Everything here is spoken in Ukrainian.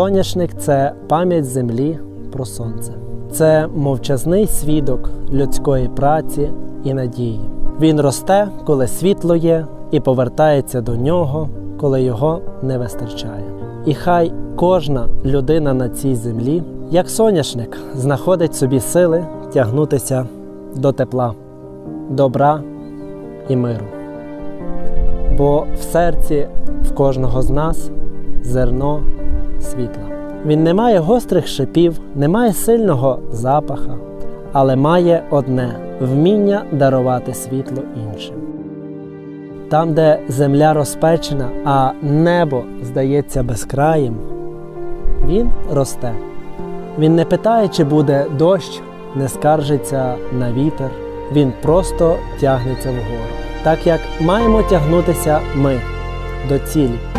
Соняшник це пам'ять землі про сонце. Це мовчазний свідок людської праці і надії. Він росте, коли світло є, і повертається до нього, коли його не вистачає. І хай кожна людина на цій землі, як соняшник, знаходить собі сили тягнутися до тепла, добра і миру. Бо в серці в кожного з нас зерно світла. Він не має гострих шипів, не має сильного запаха, але має одне вміння дарувати світло іншим. Там, де земля розпечена, а небо здається безкраїм, він росте. Він не питає, чи буде дощ, не скаржиться на вітер, він просто тягнеться вгору. Так як маємо тягнутися ми до цілі.